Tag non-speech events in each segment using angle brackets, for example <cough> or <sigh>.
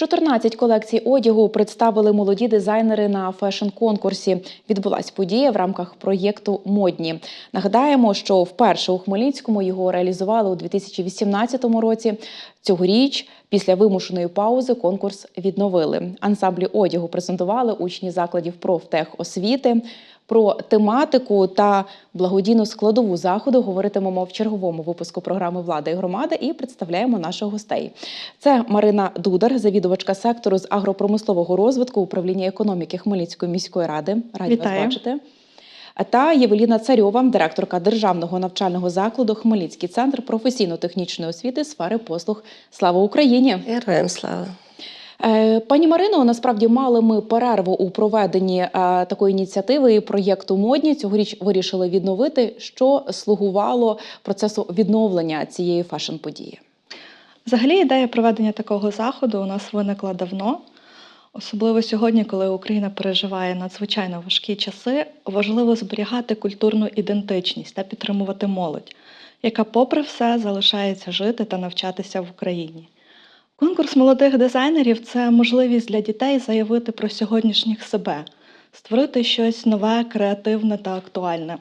14 колекцій одягу представили молоді дизайнери на фешн-конкурсі. Відбулась подія в рамках проєкту Модні. Нагадаємо, що вперше у Хмельницькому його реалізували у 2018 році. Цьогоріч, після вимушеної паузи, конкурс відновили. Ансамблі одягу презентували учні закладів профтехосвіти. Про тематику та благодійну складову заходу говоритимемо в черговому випуску програми Влада і громада і представляємо наших гостей. Це Марина Дудар, завідувачка сектору з агропромислового розвитку управління економіки Хмельницької міської ради. Раді Вітаю. вас бачити. Та Євеліна Царьова, директорка державного навчального закладу Хмельницький центр професійно-технічної освіти сфери послуг. Слава Україні! Героям слава. Е, Пані Марино, насправді мали ми перерву у проведенні е, такої ініціативи і проєкту модні. Цьогоріч вирішили відновити, що слугувало процесу відновлення цієї фешн-події. Взагалі, ідея проведення такого заходу у нас виникла давно. Особливо сьогодні, коли Україна переживає надзвичайно важкі часи, важливо зберігати культурну ідентичність та підтримувати молодь, яка, попри все, залишається жити та навчатися в Україні. Конкурс молодих дизайнерів це можливість для дітей заявити про сьогоднішніх себе, створити щось нове, креативне та актуальне.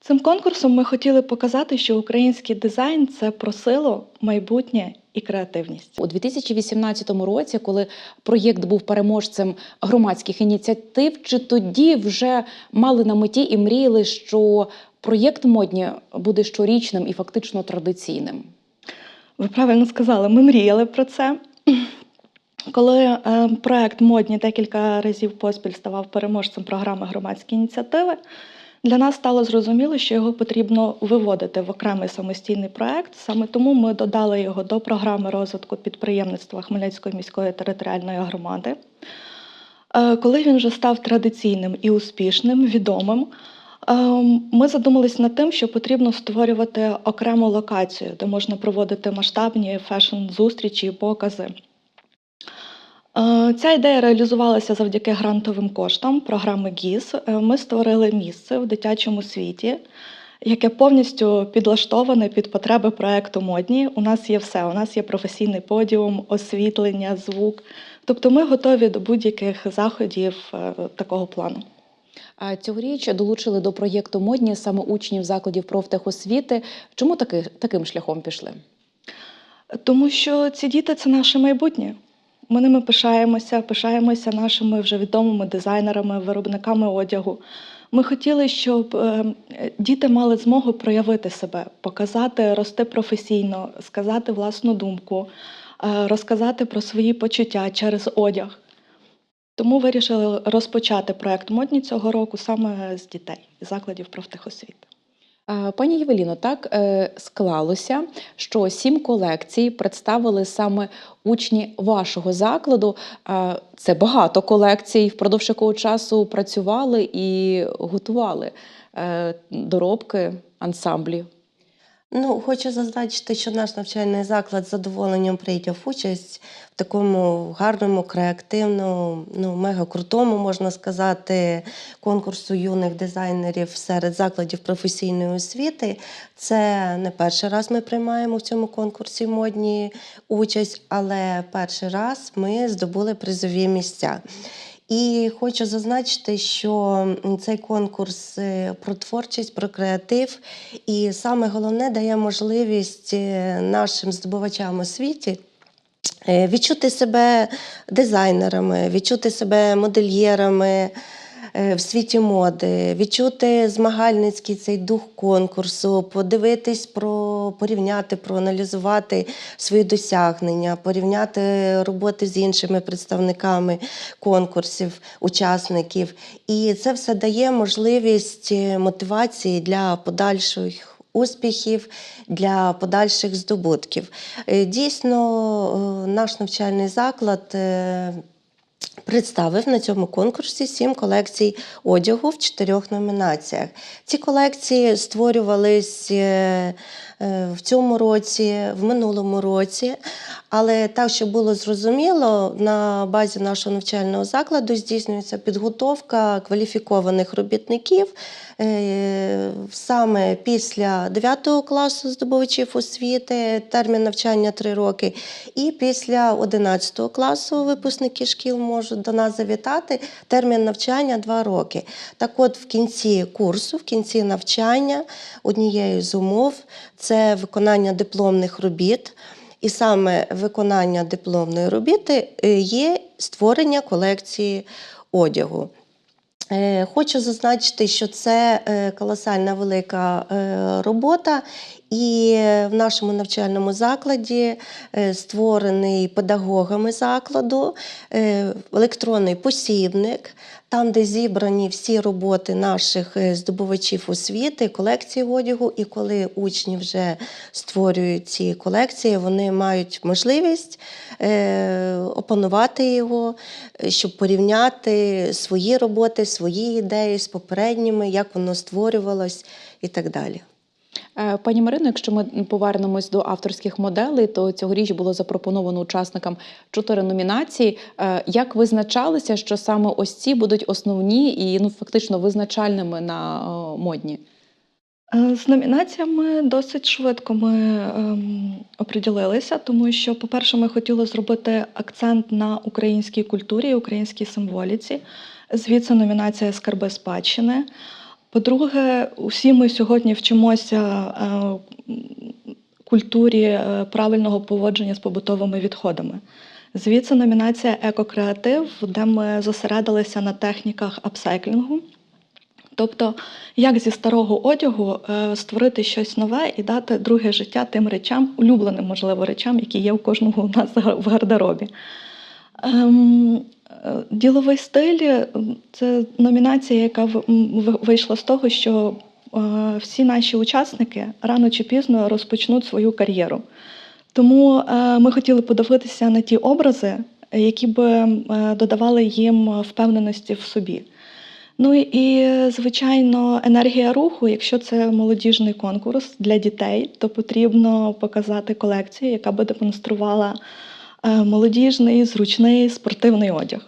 Цим конкурсом ми хотіли показати, що український дизайн це про силу, майбутнє і креативність. У 2018 році, коли проєкт був переможцем громадських ініціатив, чи тоді вже мали на меті і мріяли, що проєкт модні буде щорічним і фактично традиційним? Ви правильно сказали, ми мріяли про це. Коли е, проект модні декілька разів поспіль ставав переможцем програми громадські ініціативи, для нас стало зрозуміло, що його потрібно виводити в окремий самостійний проект. Саме тому ми додали його до програми розвитку підприємництва Хмельницької міської територіальної громади. Е, Коли він вже став традиційним і успішним, відомим, ми задумались над тим, що потрібно створювати окрему локацію, де можна проводити масштабні фешн-зустрічі і покази. Е, Ця ідея реалізувалася завдяки грантовим коштам програми ГІС. Е, Ми створили місце в дитячому світі, яке повністю підлаштоване під потреби проекту модні. У нас є все. У нас є професійний подіум, освітлення, звук. Тобто ми готові до будь-яких заходів е, такого плану. Цьогоріч долучили до проєкту модні саме учнів закладів профтехосвіти. Чому таки, таким шляхом пішли? Тому що ці діти це наше майбутнє. Ми ними пишаємося, пишаємося нашими вже відомими дизайнерами, виробниками одягу. Ми хотіли, щоб е, діти мали змогу проявити себе, показати, рости професійно, сказати власну думку, е, розказати про свої почуття через одяг. Тому вирішили розпочати проект модні цього року саме з дітей, закладів профтехосвіти. Пані Євеліно, так е, склалося, що сім колекцій представили саме учні вашого закладу. Це багато колекцій. Впродовж якого часу працювали і готували е, доробки ансамблі. Ну, хочу зазначити, що наш навчальний заклад з задоволенням прийняв участь в такому гарному, креативному, ну, мега крутому, можна сказати, конкурсу юних дизайнерів серед закладів професійної освіти. Це не перший раз ми приймаємо в цьому конкурсі модні участь, але перший раз ми здобули призові місця. І хочу зазначити, що цей конкурс е, про творчість, про креатив, і саме головне дає можливість е, нашим здобувачам освіті світі відчути себе дизайнерами, відчути себе модельєрами е, в світі моди, відчути змагальницький цей дух конкурсу, подивитись про порівняти, проаналізувати свої досягнення, порівняти роботи з іншими представниками конкурсів, учасників. І це все дає можливість е, мотивації для подальших. Успіхів для подальших здобутків. Е, Дійсно, е, наш навчальний заклад е, представив на цьому конкурсі сім колекцій одягу в чотирьох номінаціях. Ці колекції створювались е, в цьому році, в минулому році. Але так, щоб було зрозуміло, на базі нашого навчального закладу здійснюється підготовка кваліфікованих робітників е, саме після 9 класу здобувачів освіти, термін навчання 3 роки, і після 11 класу випускники шкіл можуть до нас завітати, термін навчання 2 роки. Так от, в кінці курсу, в кінці навчання, однією з умов це виконання дипломних робіт. І саме виконання дипломної робіти е, є створення колекції одягу. Е, Хочу зазначити, що це е, колосальна велика робота, і в нашому навчальному закладі е, створений педагогами закладу е, електронний посібник, там, де зібрані всі роботи наших е, здобувачів освіти, колекції одягу. І коли учні вже створюють ці колекції, вони мають можливість опанувати його, щоб порівняти свої роботи, свої ідеї з попередніми, як воно створювалось і так далі. Е, Пані Марино, якщо ми повернемось до авторських моделей, то цьогоріч було запропоновано учасникам чотири номінації. Е, Як визначалися, що саме ось ці будуть основні і ну фактично визначальними на е, модні? З номінаціями досить швидко ми ем, оприділилися, тому що, по-перше, ми хотіли зробити акцент на українській культурі, українській символіці. Звідси номінація Скарби спадщини. По-друге, усі ми сьогодні вчимося е, культурі е, правильного поводження з побутовими відходами. Звідси номінація Екокреатив, де ми зосередилися на техніках апсайклінгу. Тобто, як зі старого одягу е, створити щось нове і дати друге життя тим речам, улюбленим, можливо, речам, які є у кожного у нас в гардеробі. Е, Діловий стиль е, це номінація, яка вийшла з того, що е, всі наші учасники рано чи пізно розпочнуть свою кар'єру. Тому ми хотіли подивитися на ті образи, які е, додавали їм впевненості в собі. Ну і, звичайно, енергія руху, якщо це молодіжний конкурс для дітей, то потрібно показати колекцію, яка би демонструвала молодіжний, зручний спортивний одяг.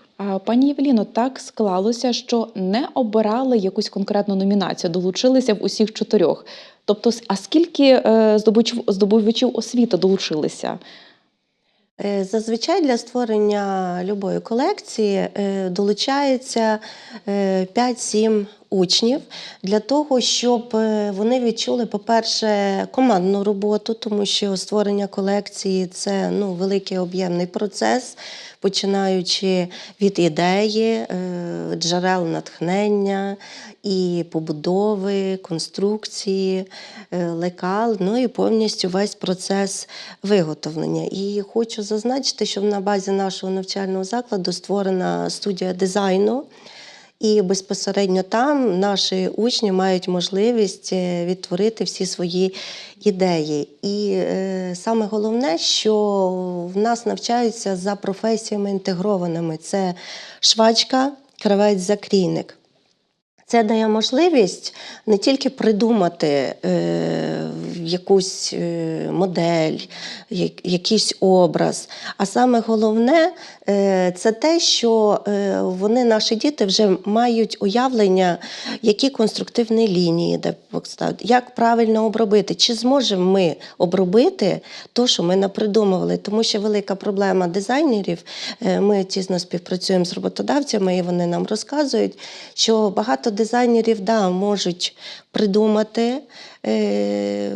Пані Євліно, так склалося, що не обирали якусь конкретну номінацію, долучилися в усіх чотирьох. Тобто, а скільки е, здобувачів освіти долучилися? Е, Зазвичай для створення любої колекції е, долучається е, 5-7 учнів для того, щоб е, вони відчули, по-перше, командну роботу, тому що створення колекції це ну, великий об'ємний процес, починаючи від ідеї, е, джерел натхнення і побудови, конструкції, е, лекал, ну і повністю весь процес виготовлення. І хочу зазначити, що на базі нашого навчального закладу створена студія дизайну. І безпосередньо там наші учні мають можливість е, відтворити всі свої ідеї. І е, саме головне, що в нас навчаються за професіями інтегрованими: це швачка, кравець, закрійник. Це дає можливість не тільки придумати е, якусь е, модель, як- якийсь образ, а саме головне е, це те, що вони, наші діти, вже мають уявлення, які конструктивні лінії де як правильно обробити, чи зможемо ми обробити те, що ми напридумували. Тому що велика проблема дизайнерів. Ми тісно співпрацюємо з роботодавцями, і вони нам розказують, що багато дизайнерів да, можуть придумати, е,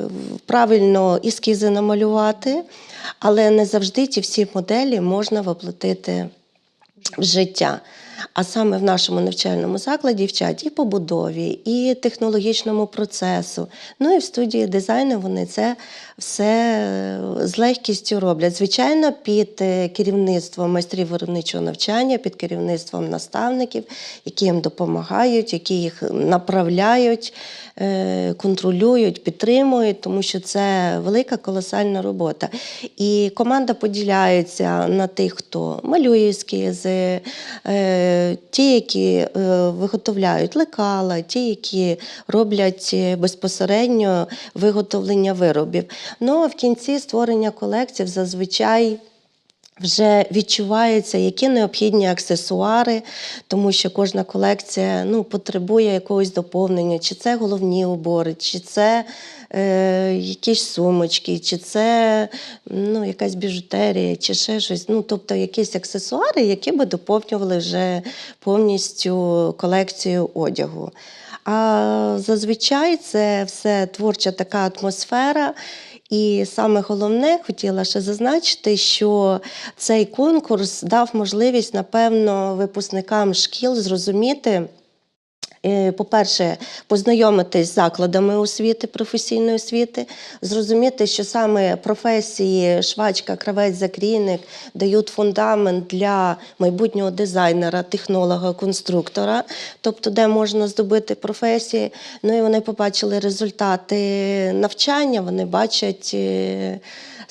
правильно ескізи намалювати, але не завжди ті всі моделі можна воплотити в життя. А саме в нашому навчальному закладі вчать і побудові, і технологічному процесу. Ну і в студії дизайну вони це все е, з легкістю роблять. Звичайно, під е, керівництвом майстрів виробничого навчання, під керівництвом наставників, які їм допомагають, які їх направляють, е, контролюють, підтримують, тому що це велика колосальна робота. І команда поділяється на тих, хто малює ескізи, ті, які е, виготовляють лекала, ті, які роблять е, безпосередньо виготовлення виробів. Ну а в кінці створення колекцій зазвичай. Вже відчувається, які необхідні аксесуари, тому що кожна колекція ну, потребує якогось доповнення, чи це головні убори, чи це е, якісь сумочки, чи це ну, якась біжутерія, чи ще щось. Ну, тобто якісь аксесуари, які би доповнювали вже повністю колекцію одягу. А зазвичай це все творча така атмосфера. І саме головне, хотіла ще зазначити, що цей конкурс дав можливість, напевно, випускникам шкіл зрозуміти. Е, По-перше, познайомитись з закладами освіти, професійної освіти, зрозуміти, що саме професії швачка, кравець, закрійник дають фундамент для майбутнього дизайнера, технолога, конструктора, тобто де можна здобути професії. Ну і вони побачили результати навчання, вони бачать е,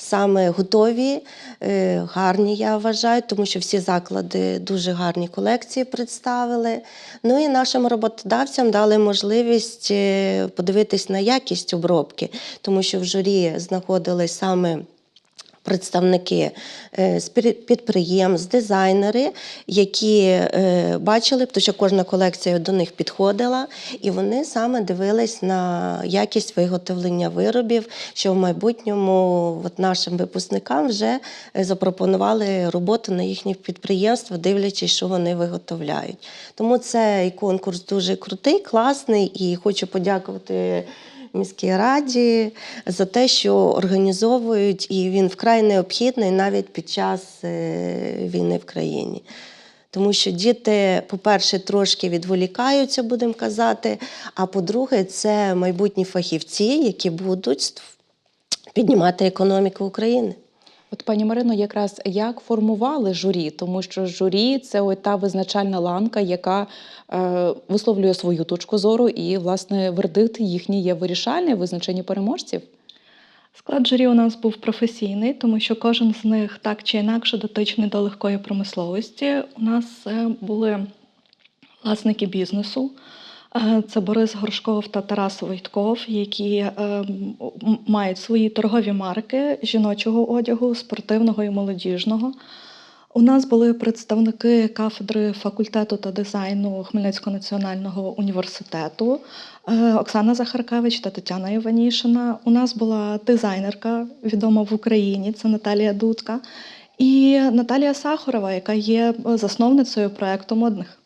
саме готові, е, гарні, я вважаю, тому що всі заклади дуже гарні колекції представили. Ну і нашим роботодавцям дали можливість е, подивитись на якість обробки, тому що в журі знаходились саме. Представники е, підприємств, дизайнери, які е, бачили, тому що кожна колекція до них підходила, і вони саме дивились на якість виготовлення виробів, що в майбутньому от нашим випускникам вже е, запропонували роботу на їхніх підприємствах, дивлячись, що вони виготовляють. Тому цей конкурс дуже крутий, класний, і хочу подякувати міській раді за те, що організовують, і він вкрай необхідний навіть під час е, війни в країні. Тому що діти, по-перше, трошки відволікаються, будемо казати. А по-друге, це майбутні фахівці, які будуть піднімати економіку України. От пані Марино, якраз як формували журі, тому що журі це ось та визначальна ланка, яка е, висловлює свою точку зору, і власне вердикт їхній є вирішальний в визначенні переможців. Склад журі у нас був професійний, тому що кожен з них так чи інакше дотичний до легкої промисловості. У нас е, були власники бізнесу. Е, Це Борис Горшков та Тарас Войтков, які е, мають свої торгові марки жіночого одягу, спортивного і молодіжного. У нас були представники кафедри факультету та дизайну Хмельницького національного університету е, Оксана Захаркевич та Тетяна Іванішина. У нас була дизайнерка, відома в Україні, це Наталія Дудка, і Наталія Сахарова, яка є засновницею проекту модних.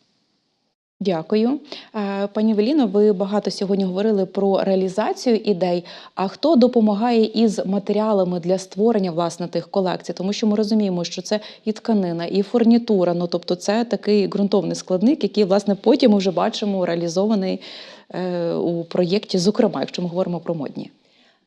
Дякую. Е, Пані Веліно, ви багато сьогодні говорили про реалізацію ідей. А хто допомагає із матеріалами для створення власне тих колекцій? Тому що ми розуміємо, що це і тканина, і фурнітура. Ну тобто, це такий ґрунтовний складник, який власне потім ми вже бачимо реалізований е, у проєкті, зокрема, якщо ми говоримо про модні.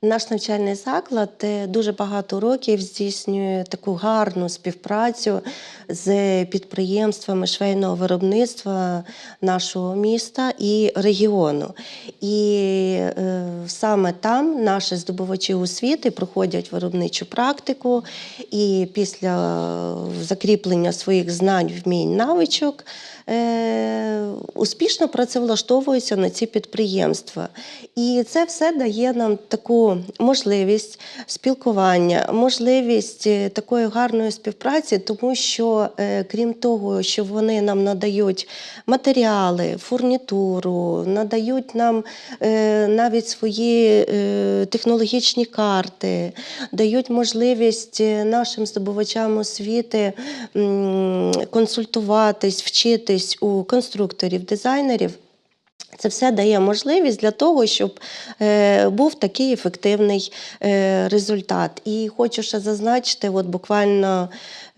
Наш навчальний заклад дуже багато років здійснює таку гарну співпрацю з підприємствами швейного виробництва нашого міста і регіону. І е, саме там наші здобувачі освіти проходять виробничу практику, і після закріплення своїх знань, вмінь, навичок е, успішно працевлаштовуються на ці підприємства. І це все дає нам таку можливість спілкування, можливість е, такої гарної співпраці, тому що, е, крім того, що вони нам надають матеріали, фурнітуру, надають нам е, навіть свої технологічні карти, дають можливість нашим здобувачам освіти консультуватись, вчитись у конструкторів, дизайнерів. Це все дає можливість для того, щоб е, був такий ефективний е, результат. І хочу ще зазначити, от буквально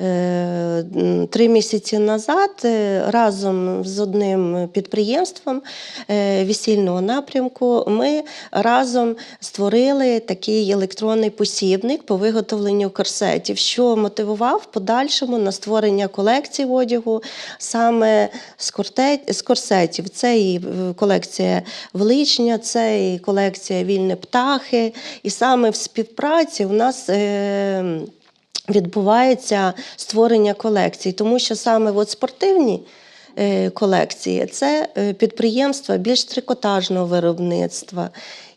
е, три місяці назад е, разом з одним підприємством е, весільного напрямку ми разом створили такий електронний посібник по виготовленню корсетів, що мотивував подальшому на створення колекцій одягу саме з, корте- з корсетів. Це і колекція величня, це і колекція вільні птахи. І саме в співпраці у нас. Е, Відбувається створення колекцій, тому що саме от спортивні е, колекції. Це е, підприємства більш трикотажного виробництва.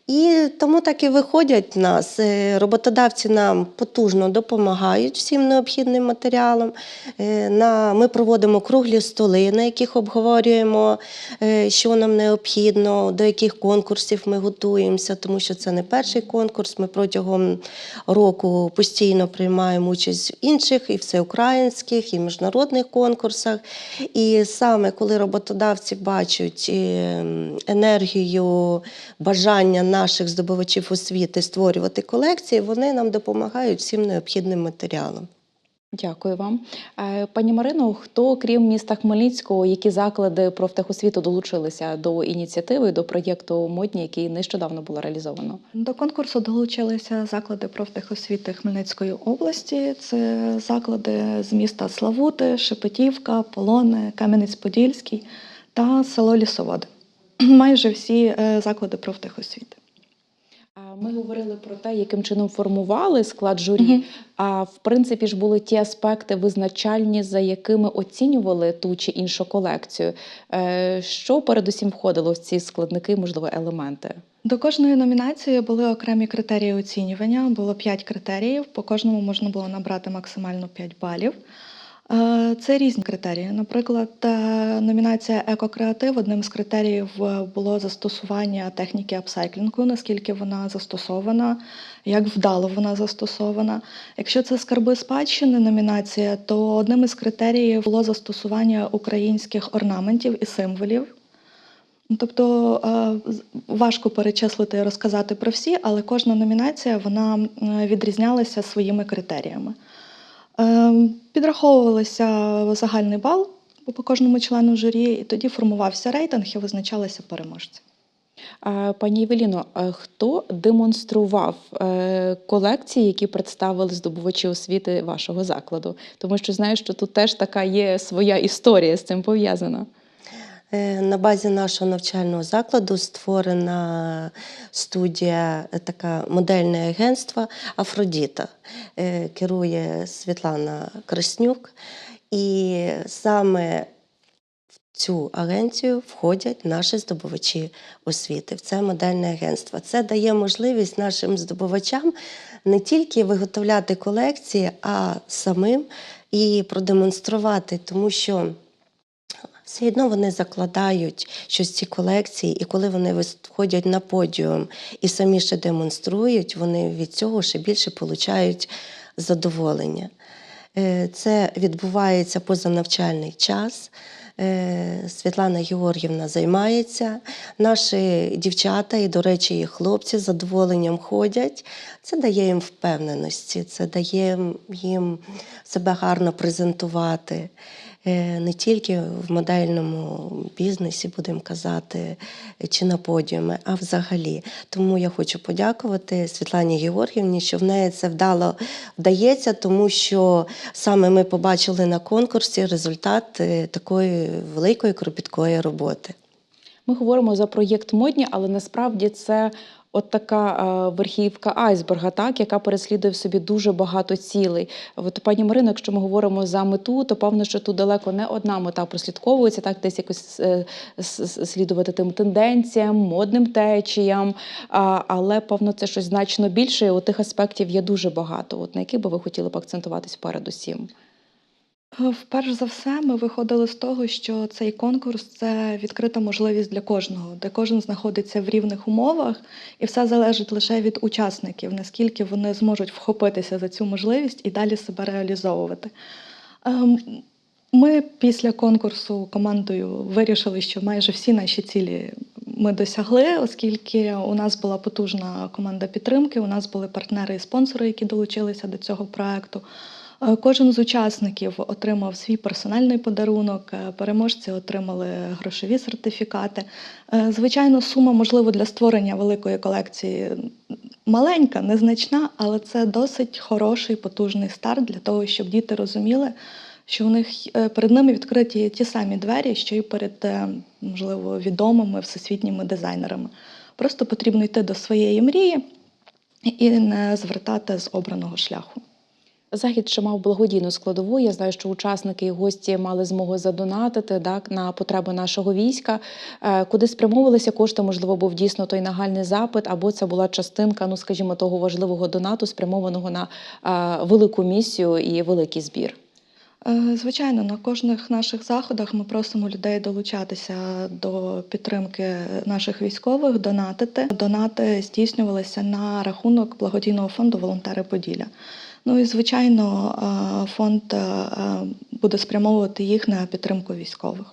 І тому так і виходять в нас. Е, Роботодавці нам потужно допомагають всім необхідним матеріалам. Е, ми проводимо круглі столи, на яких обговорюємо, е, що нам необхідно, до яких конкурсів ми готуємося, тому що це не перший конкурс. Ми протягом року постійно приймаємо участь в інших і всеукраїнських, і міжнародних конкурсах. І саме коли роботодавці бачать енергію, бажання наших здобувачів освіти створювати колекції, вони нам допомагають всім необхідним матеріалом. Дякую вам. Е, Пані Марино, хто крім міста Хмельницького, які заклади профтехосвіту долучилися до ініціативи, до проєкту модні, який нещодавно було реалізовано? До конкурсу долучилися заклади профтехосвіти Хмельницької області. Це заклади з міста Славути, Шепетівка, Полони, Кам'янець-Подільський та село Лісоводи. <clears throat> Майже всі е, заклади профтехосвіти. Ми говорили про те, яким чином формували склад журі. Мгм. А в принципі ж були ті аспекти визначальні, за якими оцінювали ту чи іншу колекцію. Е, Що передусім входило в ці складники, можливо, елементи? До кожної номінації були окремі критерії оцінювання. Було 5 критеріїв. По кожному можна було набрати максимально 5 балів. Е, Це різні критерії. Наприклад, е, номінація Екокреатив одним з критеріїв е, було застосування техніки апсайклінгу, наскільки вона застосована, як вдало вона застосована. Якщо це скарби спадщини номінація, то одним із критеріїв було застосування українських орнаментів і символів. Ну, Тобто е, важко перечислити і розказати про всі, але кожна номінація вона відрізнялася своїми критеріями. Е, Підраховувалися загальний бал по кожному члену журі, і тоді формувався рейтинг і визначалися переможці. Пані Євеліно, хто демонстрував е, колекції, які представили здобувачі освіти вашого закладу? Тому що знаю, що тут теж така є своя історія з цим пов'язана. Е, На базі нашого навчального закладу створена студія, е, така модельне агентство Афродіта. Е, Керує Світлана Краснюк. І саме в цю агенцію входять наші здобувачі освіти. Це модельне агентство. Це дає можливість нашим здобувачам не тільки виготовляти колекції, а самим і продемонструвати, тому що. Все одно вони закладають щось ці колекції, і коли вони виходять на подіум і самі ще демонструють, вони від цього ще більше получають задоволення. Е, Це відбувається поза навчальний час. Е, Світлана Георгівна займається. Наші дівчата і, до речі, і хлопці з задоволенням ходять. Це дає їм впевненості, це дає їм себе гарно презентувати. Е, Не тільки в модельному бізнесі, будемо казати, чи на подіумі, а взагалі. Тому я хочу подякувати Світлані Георгівні, що в неї це вдало вдається, тому що саме ми побачили на конкурсі результат е, такої великої кропіткої роботи. Ми говоримо за проєкт модні, але насправді це от така е, верхівка айсберга, так, яка переслідує в собі дуже багато цілей. От пані Марино, якщо ми говоримо за мету, то певно, що тут далеко не одна мета прослідковується, так десь якось е, слідувати тим тенденціям, модним течіям. Але певно, це щось значно більше. І от тих аспектів є дуже багато. От на які би ви хотіли б акцентуватись передусім? Е, Вперше за все, ми виходили з того, що цей конкурс це відкрита можливість для кожного, де кожен знаходиться в рівних умовах, і все залежить лише від учасників, наскільки вони зможуть вхопитися за цю можливість і далі себе реалізовувати. Ем, Ми після конкурсу командою вирішили, що майже всі наші цілі ми досягли, оскільки у нас була потужна команда підтримки, у нас були партнери і спонсори, які долучилися до цього проекту. Е, Кожен з учасників отримав свій персональний подарунок, е, переможці отримали грошові сертифікати. Е, Звичайно, сума, можливо, для створення великої колекції маленька, незначна, але це досить хороший, потужний старт для того, щоб діти розуміли, що у них перед ними відкриті ті самі двері, що й перед, можливо, відомими всесвітніми дизайнерами. Просто потрібно йти до своєї мрії і не звертати з обраного шляху. Захід ще мав благодійну складову. Я знаю, що учасники і гості мали змогу задонатити так, на потреби нашого війська. Е, Куди спрямовувалися кошти, можливо, був дійсно той нагальний запит, або це була частинка, ну скажімо, того важливого донату, спрямованого на е, велику місію і великий збір. Е, Звичайно, на кожних наших заходах ми просимо людей долучатися до підтримки наших військових, донатити. Донати здійснювалися на рахунок благодійного фонду Волонтери Поділля. Ну і звичайно, е, фонд е, е, буде спрямовувати їх на підтримку військових.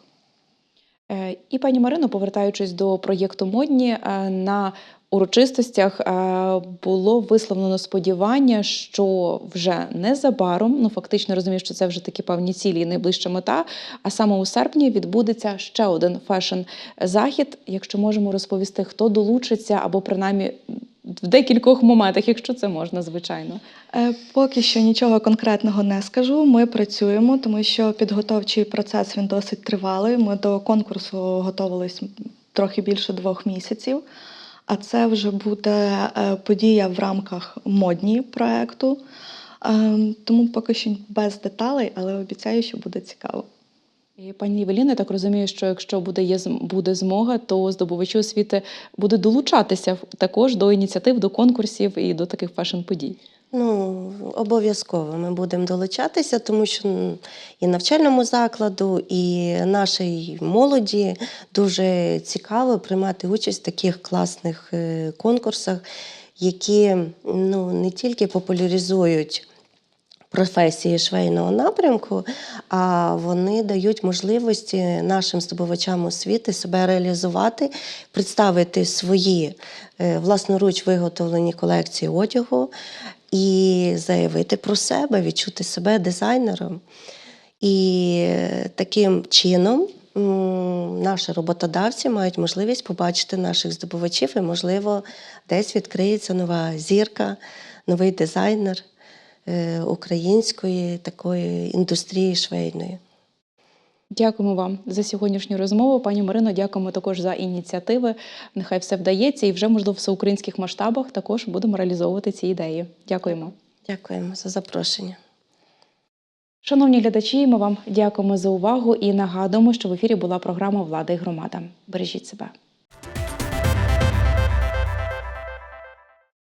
І пані Марино, повертаючись до проєкту модні, на урочистостях було висловлено сподівання, що вже незабаром, ну фактично розумію, що це вже такі певні цілі і найближча мета. А саме у серпні відбудеться ще один фешн-захід. Якщо можемо розповісти, хто долучиться, або принаймні в декількох моментах, якщо це можна, звичайно. Е, Поки що нічого конкретного не скажу. Ми працюємо, тому що підготовчий процес він досить тривалий. Ми до конкурсу готувалися трохи більше двох місяців. А це вже буде е, подія в рамках модні проекту. Е, Тому поки що без деталей, але обіцяю, що буде цікаво. Пані Євеліна, я так розумію, що якщо буде є буде змога, то здобувачі освіти будуть долучатися також до ініціатив, до конкурсів і до таких фешн-подій. Ну, обов'язково ми будемо долучатися, тому що і навчальному закладу, і нашій молоді дуже цікаво приймати участь в таких класних е, конкурсах, які ну, не тільки популяризують професії швейного напрямку, а вони дають можливості нашим здобувачам освіти себе реалізувати, представити свої е, власноруч виготовлені колекції одягу і заявити про себе, відчути себе дизайнером. І таким чином наші роботодавці мають можливість побачити наших здобувачів, і, можливо, десь відкриється нова зірка, новий дизайнер української такої індустрії швейної. Дякуємо вам за сьогоднішню розмову. Пані Марино, дякуємо також за ініціативи. Нехай все вдається, і вже можливо в всеукраїнських масштабах також будемо реалізовувати ці ідеї. Дякуємо. Дякуємо за запрошення. Шановні глядачі, ми вам дякуємо за увагу і нагадуємо, що в ефірі була програма Влада і громада. Бережіть себе.